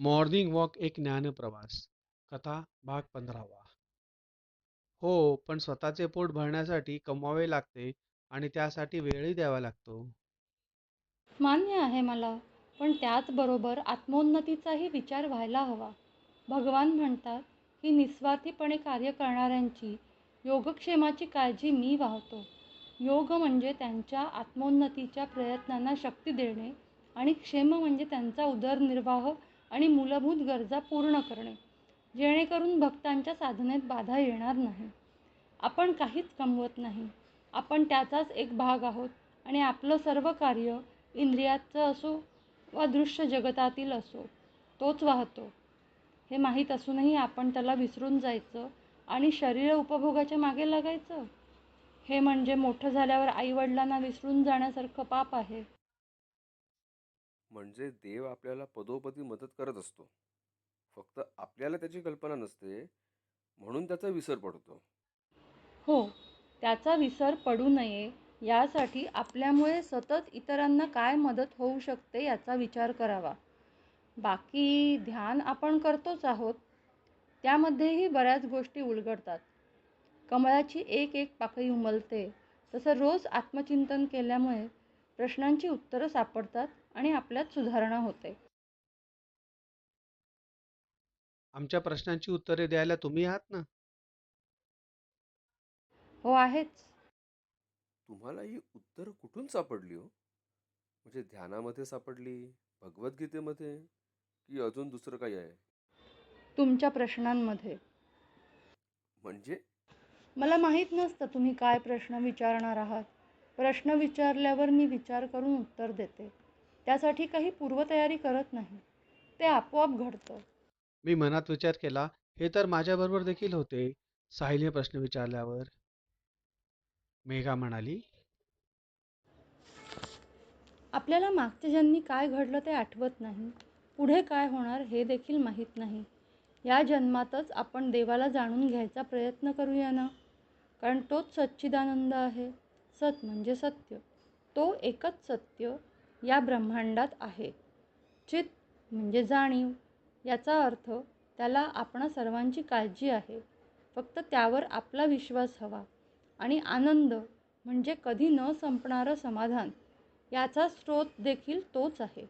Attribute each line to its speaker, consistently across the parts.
Speaker 1: Morning walk एक ज्ञानप्रवास कथा भाग पंधरावा. हो पण स्वतःचे पोट भरण्यासाठी कमवावे लागते आणि त्यासाठी वेळही द्यावा लागतो.
Speaker 2: मान्य आहे मला पण त्याचबरोबर आत्मोन्नतीचाही विचार व्हायला हवा. भगवान म्हणतात की निस्वार्थीपणे कार्य करणाऱ्यांची योगक्षेमाची काळजी मी वाहतो. योग म्हणजे त्यांच्या आत्मोन्नतीच्या प्रयत्नांना शक्ती देणे आणि क्षेम म्हणजे त्यांचा उदरनिर्वाह आणि मूलभूत गरजा पूर्ण करणे जेणेकरून भक्तांच्या साधनेत बाधा येणार नाही. आपण काहीच कमवत नाही. आपण त्याचाच एक भाग आहोत आणि आपलं सर्व कार्य इंद्रियाचं असो वा दृश्य जगतातील असो तोच वाहतो. हे माहीत असूनही आपण त्याला विसरून जायचं आणि शरीर उपभोगाच्या मागे लागायचं? हे म्हणजे मोठं झाल्यावर आईवडिलांना विसरून जाण्यासारखं पाप आहे.
Speaker 3: म्हणजे देव आपल्याला पदोपदी मदत करत असतो. फक्त आपल्याला त्याची कल्पना नसते म्हणून त्याचा विसर पडतो.
Speaker 2: हो त्याचा विसर पडू नये यासाठी आपल्यामुळे सतत इतरांना काय मदत होऊ शकते याचा विचार करावा. बाकी ध्यान आपण करतोच आहोत. त्यामध्येही बऱ्याच गोष्टी उलगडतात. कमळाची एक एक पाकळी उमलते. तसं रोज आत्मचिंतन केल्यामुळे प्रश्नांची उत्तरं सापडतात. आणि आपल्यात सुधारणा होते.
Speaker 1: आमच्या प्रश्नांची उत्तरे द्यायला तुम्ही आहात ना?
Speaker 2: हो आहेच.
Speaker 3: तुम्हाला ही उत्तर कुठून सापडली हो? म्हणजे ध्यानामध्ये सापडली भगवद्गीतेमध्ये की अजून दुसरं काही आहे?
Speaker 2: तुमच्या प्रश्नांमध्ये.
Speaker 3: म्हणजे?
Speaker 2: मला माहीत नसतं तुम्ही काय प्रश्न विचारणार आहात. प्रश्न विचारल्यावर मी विचार करून उत्तर देते. त्यासाठी काही पूर्वतयारी करत नाही. ते आपोआप घडतं.
Speaker 1: मी मनात विचार केला हे तर माझ्याबरोबर देखील होते साहिलने प्रश्न विचारल्यावर. मेघा म्हणाली
Speaker 2: आपल्याला मागच्या जन्मी काय घडलं ते आठवत नाही. पुढे काय होणार हे देखील माहीत नाही. या जन्मातच आपण देवाला जाणून घ्यायचा प्रयत्न करूया ना? कारण तोच सच्चिदानंद आहे. सत म्हणजे सत्य. तो एकच सत्य या ब्रह्मांडात आहे. चित म्हणजे जाणीव. याचा अर्थ त्याला आपणा सर्वांची काळजी आहे. फक्त त्यावर आपला विश्वास हवा. आणि आनंद म्हणजे कधी न संपणारं समाधान. याचा स्रोत देखील तोच आहे.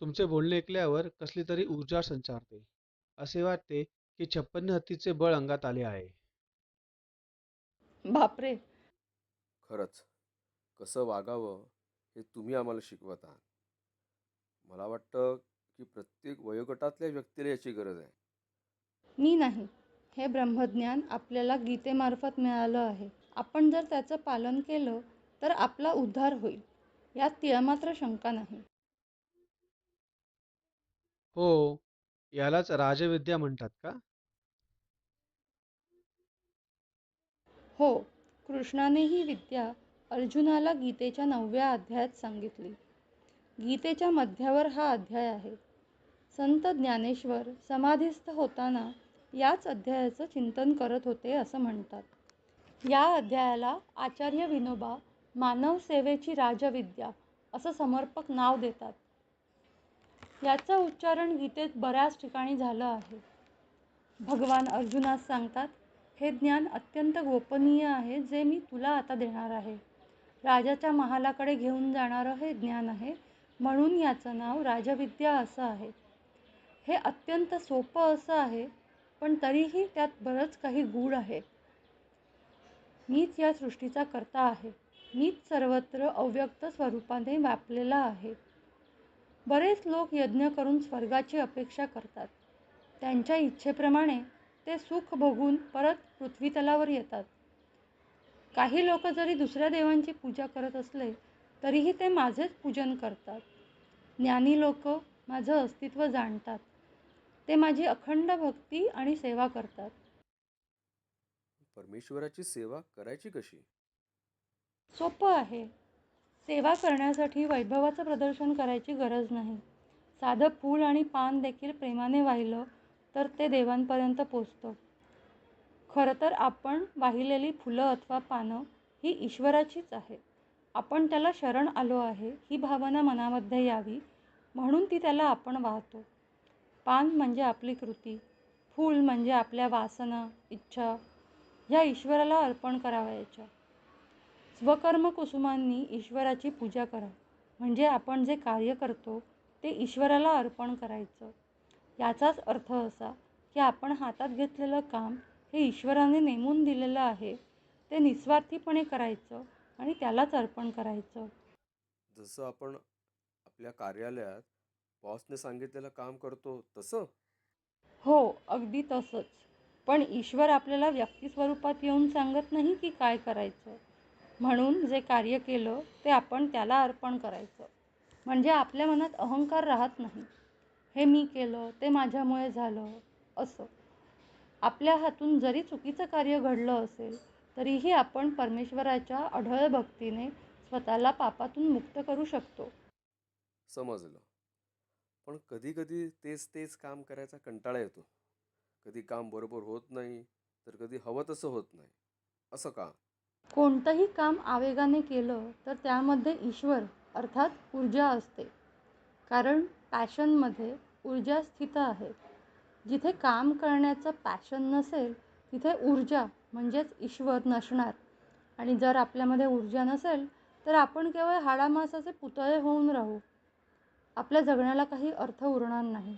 Speaker 1: तुमचे बोलणे ऐकल्यावर कसली तरी ऊर्जा संचारते. असे वाटते की छप्पन्न हत्तीचे बळ अंगात आले आहे.
Speaker 2: बापरे!
Speaker 3: खरंच कसं वागावं? हे तुम्ही आम्हाला शिकवत आहात. मला वाटतं की प्रत्येक वयोगटातल्या व्यक्तीला याची गरज आहे.
Speaker 2: मी नाही. हे ब्रह्मज्ञान आपल्याला गीतेमार्फत मिळालं आहे. आपण जर त्याचं पालन केलं तर आपला उद्धार होईल. यात तिळमात्र शंका नाही.
Speaker 1: हो यालाच राजविद्या म्हणतात का?
Speaker 2: हो कृष्णाने ही विद्या अर्जुनाला गीतेच्या नवव्या अध्यायात सांगितली. गीतेच्या मध्यावर हा अध्याय आहे. संत ज्ञानेश्वर समाधीस्थ होताना याच अध्यायाचं चिंतन करत होते असं म्हणतात. या अध्यायाला आचार्य विनोबा मानव सेवेची राजविद्या असं समर्पक नाव देतात. याचं उच्चारण गीतेत बऱ्याच ठिकाणी झालं आहे. भगवान अर्जुनास सांगतात हे ज्ञान अत्यंत गोपनीय आहे जे मी तुला आता देणार आहे. राजाच्या महालाकडे घेऊन जाणारं हे ज्ञान आहे. म्हणून याचं नाव राजविद्या असं आहे. हे अत्यंत सोपं असं आहे पण तरीही त्यात बरंच काही गूढ आहे. मीच या सृष्टीचा कर्ता आहे. मीच सर्वत्र अव्यक्त स्वरूपाने व्यापलेला आहे. बरेच लोक यज्ञ करून स्वर्गाची अपेक्षा करतात. त्यांच्या इच्छेप्रमाणे ते सुख भोगून परत पृथ्वीतलावर येतात. काही लोक जरी दुसऱ्या देवांची पूजा करत असले तरीही ते माझेच पूजन करतात. ज्ञानी लोक माझं अस्तित्व जाणतात. ते माझी अखंड भक्ती आणि सेवा करतात.
Speaker 3: परमेश्वराची सेवा करायची कशी?
Speaker 2: सोपं आहे. सेवा करण्यासाठी वैभवाचं प्रदर्शन करायची गरज नाही. साधं फूल आणि पान देखील प्रेमाने वाहिलं तर ते देवांपर्यंत पोचतं. खरं तर आपण वाहिलेली फुलं अथवा पानं ही ईश्वराचीच आहेत. आपण त्याला शरण आलो आहे ही भावना मनामध्ये यावी म्हणून ती त्याला आपण वाहतो. पान म्हणजे आपली कृती फूल म्हणजे आपल्या वासना इच्छा ह्या ईश्वराला अर्पण करावयाच्या. स्वकर्म कुसुमांनी ईश्वराची पूजा करा. म्हणजे आपण जे कार्य करतो ते ईश्वराला अर्पण करायचं. याचाच अर्थ असा की आपण हातात घेतलेलं काम हे ईश्वराने नेमून दिलेलं आहे. ते निस्वार्थीपणे करायचं आणि त्यालाच अर्पण करायचं.
Speaker 3: जसं आपण आपल्या कार्यालयात बॉसने सांगितलेलं काम करतो तसं?
Speaker 2: हो अगदी तसंच. पण ईश्वर आपल्याला व्यक्तिस्वरूपात येऊन सांगत नाही की काय करायचं. म्हणून जे कार्य केलं ते आपण त्याला अर्पण करायचं. म्हणजे आपल्या मनात अहंकार राहत नाही. हे मी केलं ते माझ्यामुळे झालं असं. आपल्या हातून जरी चुकीचं कार्य घडलं असेल तरीही आपण परमेश्वराच्या अढळ भक्तीने स्वतःला पापातून मुक्त करू शकतो.
Speaker 3: समजलं. पण कधी कधी तेच तेच काम करायचा कंटाळा येतो. कधी काम बरोबर होत नाही तर कधी हवं तसं होत नाही. असं का?
Speaker 2: कोणतंही काम आवेगाने केलं तर त्यामध्ये ईश्वर अर्थात ऊर्जा असते. कारण पॅशनमध्ये ऊर्जा स्थित आहे. जिथे काम करण्याचं पॅशन नसेल तिथे ऊर्जा म्हणजेच ईश्वर नसणार. आणि जर आपल्यामध्ये ऊर्जा नसेल तर आपण केवळ हाडामासाचे पुतळे होऊन राहू. आपल्या जगण्याला काही अर्थ उरणार नाही.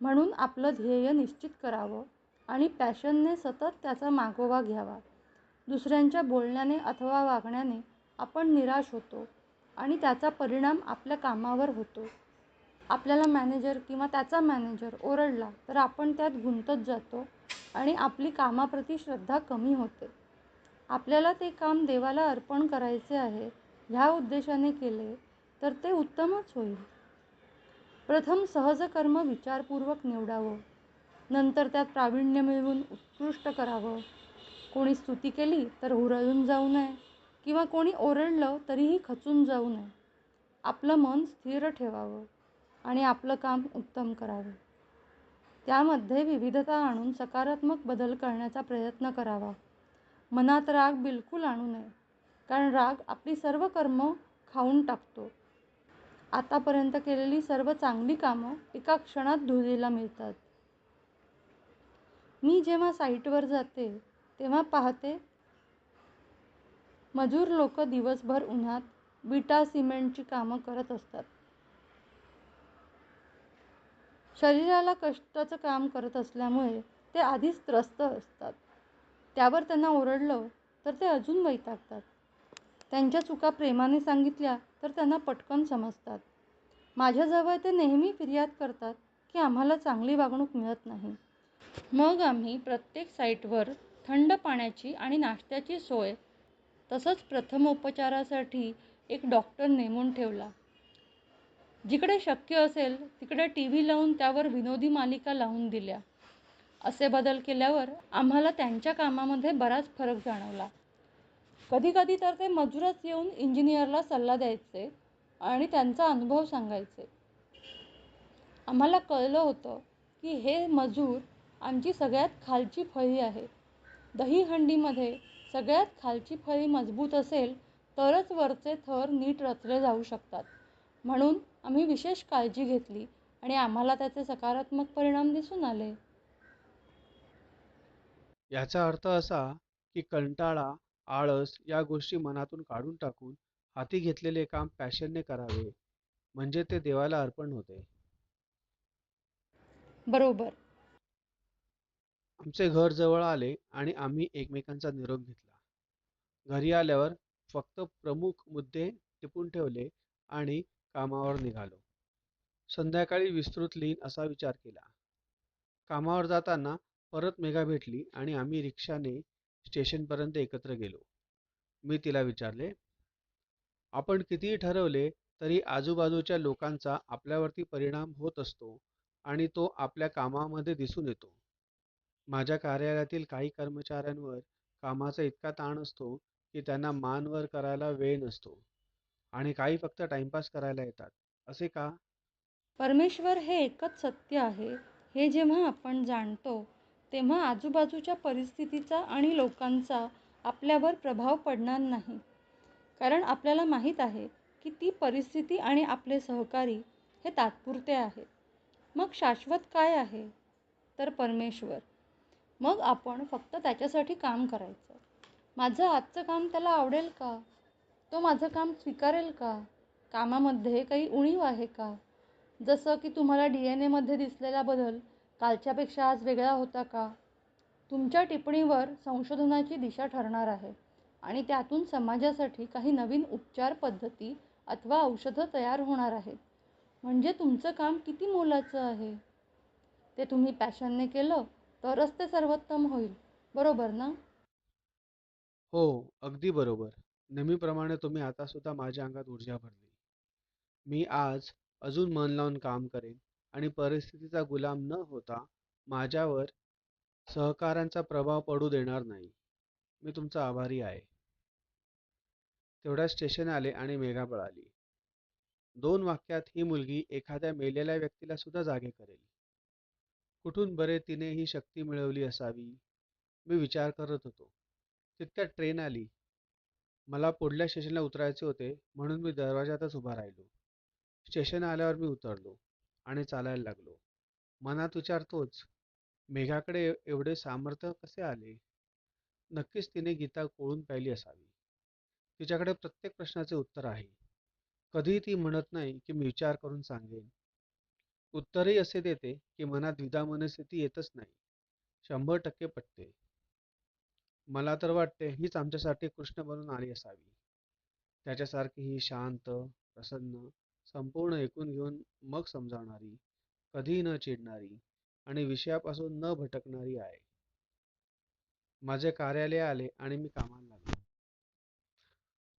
Speaker 2: म्हणून आपलं ध्येय निश्चित करावं आणि पॅशनने सतत त्याचा मागोवा घ्यावा. दुसऱ्यांच्या बोलण्याने अथवा वागण्याने आपण निराश होतो आणि त्याचा परिणाम आपल्या कामावर होतो. आपल्याला मॅनेजर किंवा त्याचा मॅनेजर ओरडला तर आपण त्यात गुंतत जातो आणि आपली कामाप्रती श्रद्धा कमी होते. आपल्याला ते काम देवाला अर्पण करायचे आहे ह्या उद्देशाने केले तर ते उत्तमच होईल. प्रथम सहज कर्म विचारपूर्वक निवडावं. नंतर त्यात प्रावीण्य मिळवून उत्कृष्ट करावं. कोणी स्तुती केली तर हुरळून जाऊ नये. किंवा कोणी ओरडलं तरीही खचून जाऊ नये. आपलं मन स्थिर ठेवावं. आणि आपलं काम उत्तम करावे. त्यामध्ये विविधता आणून सकारात्मक बदल करण्याचा प्रयत्न करावा. मनात राग बिलकुल आणू नये कारण राग आपली सर्व कर्म खाऊन टाकतो. आतापर्यंत केलेली सर्व चांगली कामं एका क्षणात धुळीला मिळतात. मी जेव्हा साईटवर जाते तेव्हा पाहते मजूर लोक दिवसभर उन्हात विटा सिमेंटची कामं करत असतात. शरीराला कष्टाचं काम करत असल्यामुळे ते आधीच त्रस्त असतात. त्यावर त्यांना ओरडलं तर ते अजून वैतागतात. त्यांच्या चुका प्रेमाने सांगितल्या तर त्यांना पटकन समजतात. माझ्याजवळ ते नेहमी फिर्याद करतात की आम्हाला चांगली वागणूक मिळत नाही. मग आम्ही प्रत्येक साईटवर थंड पाण्याची आणि नाश्त्याची सोय तसंच प्रथमोपचारासाठी एक डॉक्टर नेमून ठेवला. जिकडे शक्य असेल तिकडे टी व्ही लावून त्यावर विनोदी मालिका लावून दिल्या. असे बदल केल्यावर आम्हाला त्यांच्या कामामध्ये बराच फरक जाणवला. कधीकधी तर ते मजूरच येऊन इंजिनियरला सल्ला द्यायचे आणि त्यांचा अनुभव सांगायचे. आम्हाला कळलं होतं की हे मजूर आमची सगळ्यात खालची फळी आहे. दहीहंडीमध्ये सगळ्यात खालची फळी मजबूत असेल तरच वरचे थर नीट रचले जाऊ शकतात. म्हणून आम्ही विशेष काळजी घेतली आणि आम्हाला त्याचे सकारात्मक परिणाम दिसून आले.
Speaker 1: याचा अर्थ असा की कंटाळा आळस या गोष्टी मनातून काढून टाकून हाती घेतलेले काम पॅशनने करावे म्हणजे ते देवाला अर्पण होते.
Speaker 2: बरोबर.
Speaker 1: आमचे घर जवळ आले आणि आम्ही एकमेकांचा निरोप घेतला. घरी आल्यावर फक्त प्रमुख मुद्दे टिपून ठेवले आणि कामावर निघालो. संध्याकाळी विस्तृत लिहीन असा विचार केला. कामावर जाताना परत मेघा भेटली आणि आम्ही रिक्षाने स्टेशनपर्यंत एकत्र गेलो. मी तिला विचारले आपण कितीही ठरवले तरी आजूबाजूच्या लोकांचा आपल्यावरती परिणाम होत असतो आणि तो आपल्या कामामध्ये दिसून येतो. माझ्या कार्यालयातील काही कर्मचाऱ्यांवर कामाचा इतका ताण असतो की त्यांना मानवर करायला वेळ नसतो. आणि काही फक्त टाइमपास करायला येतात. असे का?
Speaker 2: परमेश्वर हे एकच सत्य आहे. हे जेव्हा आपण जाणतो तेव्हा आजूबाजूच्या परिस्थितीचा आणि लोकांचा आपल्यावर प्रभाव पडणार नाही. कारण आपल्याला माहीत आहे की ती परिस्थिती आणि आपले सहकारी हे तात्पुरते आहेत. मग शाश्वत काय आहे? तर परमेश्वर. मग आपण फक्त त्याच्यासाठी काम करायचं. माझं आजचं काम त्याला आवडेल का? तो माझं काम स्वीकारेल का? कामामध्ये काही उणीव आहे का? जसं की तुम्हाला डी एन एमध्ये दिसलेला बदल कालच्यापेक्षा आज वेगळा होता का? तुमच्या टिप्पणीवर संशोधनाची दिशा ठरणार आहे आणि त्यातून समाजासाठी काही नवीन उपचार पद्धती अथवा औषधं तयार होणार आहेत. म्हणजे तुमचं काम किती मोलाचं आहे? ते तुम्ही पॅशनने केलं तरच ते सर्वोत्तम होईल. बरोबर ना?
Speaker 1: हो अगदी बरोबर. नेहमीप्रमाणे तुम्ही आता सुद्धा माझ्या अंगात ऊर्जा भरली. मी आज अजून मन लावून काम करेन आणि परिस्थितीचा गुलाम न होता माझ्यावर सहकाऱ्यांचा प्रभाव पडू देणार नाही. मी तुमचा आभारी आहे. तेवढ्या स्टेशन आले आणि मेघा पळाली दोन वाक्यात ही मुलगी एखाद्या मेलेल्या व्यक्तीला सुद्धा जागे करेल. कुठून बरे तिने ही शक्ती मिळवली असावी? मी विचार करत होतो. तितक्यात ट्रेन आली. मला पुढल्या स्टेशनला उतरायचे होते म्हणून मी दरवाजातच उभा राहिलो. स्टेशन आल्यावर मी उतरलो आणि चालायला लागलो. मनात विचारतोच मेघाकडे एवढे सामर्थ्य कसे आले? नक्कीच तिने गीता कोळून पाहिली असावी. तिच्याकडे प्रत्येक प्रश्नाचे उत्तर आहे. कधीही ती म्हणत नाही की मी विचार करून सांगेन. उत्तरही असे देते की मनात द्विधा मनस्थिती येतच नाही. शंभर टक्के पटते. मला तर वाटते हीच आमच्यासाठी कृष्ण बनून आली असावी. त्याच्यासारखी ही शांत प्रसन्न संपूर्ण ऐकून घेऊन मग समजावणारी कधी न चिडणारी आणि विषयापासून न भटकणारी आहे. माझे कार्यालय आले आणि मी कामाला लागलो.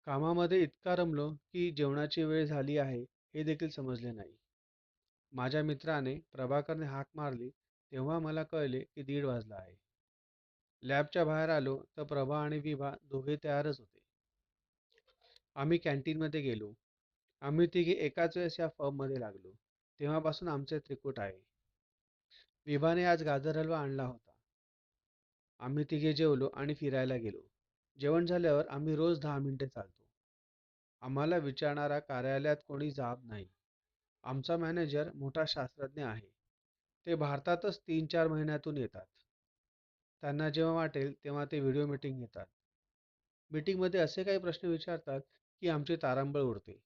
Speaker 1: कामामध्ये इतका रमलो की जेवणाची वेळ झाली आहे हे देखील समजले नाही. माझ्या मित्राने प्रभाकरने हाक मारली तेव्हा मला कळले की दीड वाजला आहे. लॅबच्या बाहेर आलो तर प्रभा आणि विभा दोघे तयारच होते. आम्ही कॅन्टीनमध्ये गेलो. आम्ही तिघे एकाच वेळेस या फर्ममध्ये लागलो. तेव्हापासून आमचे त्रिकूट आहे. विभाने आज गाजर हलवा आणला होता. आम्ही तिघे जेवलो आणि फिरायला गेलो. जेवण झाल्यावर आम्ही रोज दहा मिनिटे चालतो. आम्हाला विचारणारा कार्यालयात कोणी जाब नाही. आमचा मॅनेजर मोठा शास्त्रज्ञ आहे. ते भारतातच तीन चार महिन्यातून येतात. त्यांना जेव्हा वाटेल तेव्हा ते व्हिडिओ मीटिंग घेतात. मीटिंगमध्ये असे काही प्रश्न विचारतात की आमची तारांबळ उडते.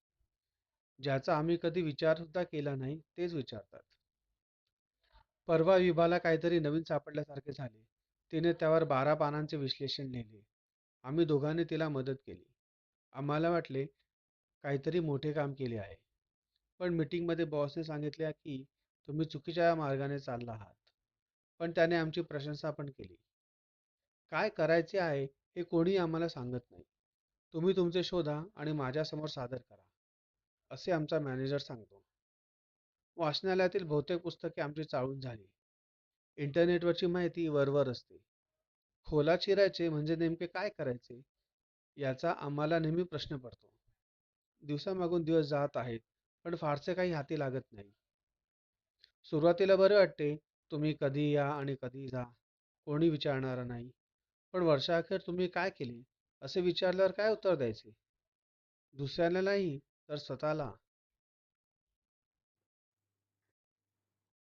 Speaker 1: ज्याचा आम्ही कधी विचारसुद्धा केला नाही तेच विचारतात. परवा विभाला काहीतरी नवीन सापडल्यासारखे झाले. तिने त्यावर बारा पानांचे विश्लेषण लिहिले. आम्ही दोघांनी तिला मदत केली. आम्हाला वाटले काहीतरी मोठे काम केले आहे. पण मीटिंगमध्ये बॉसने सांगितले की तुम्ही चुकीच्या मार्गाने चालला आहात. पण त्याने आमची प्रशंसा पण केली. काय करायचे आहे हे कोणी आम्हाला सांगत नाही. तुम्ही तुमचे शोधा आणि माझ्यासमोर सादर करा असे आमचा मॅनेजर सांगतो. वाचनालयातील बहुतेक पुस्तके आमची चाळून झाली. इंटरनेटवरची माहिती वरवर असते. खोला चिरायचे म्हणजे नेमके काय करायचे याचा आम्हाला नेहमी प्रश्न पडतो. दिवसामागून दिवस जात आहेत पण फारसे काही हाती लागत नाही. सुरुवातीला बरे वाटते तुम्ही कधी या आणि कधी जा कोणी विचारणार नाही. पण वर्षाअखेर तुम्ही काय केले? असे विचारल्यावर काय उत्तर द्यायचे? दुसऱ्याला नाही तर स्वतःला.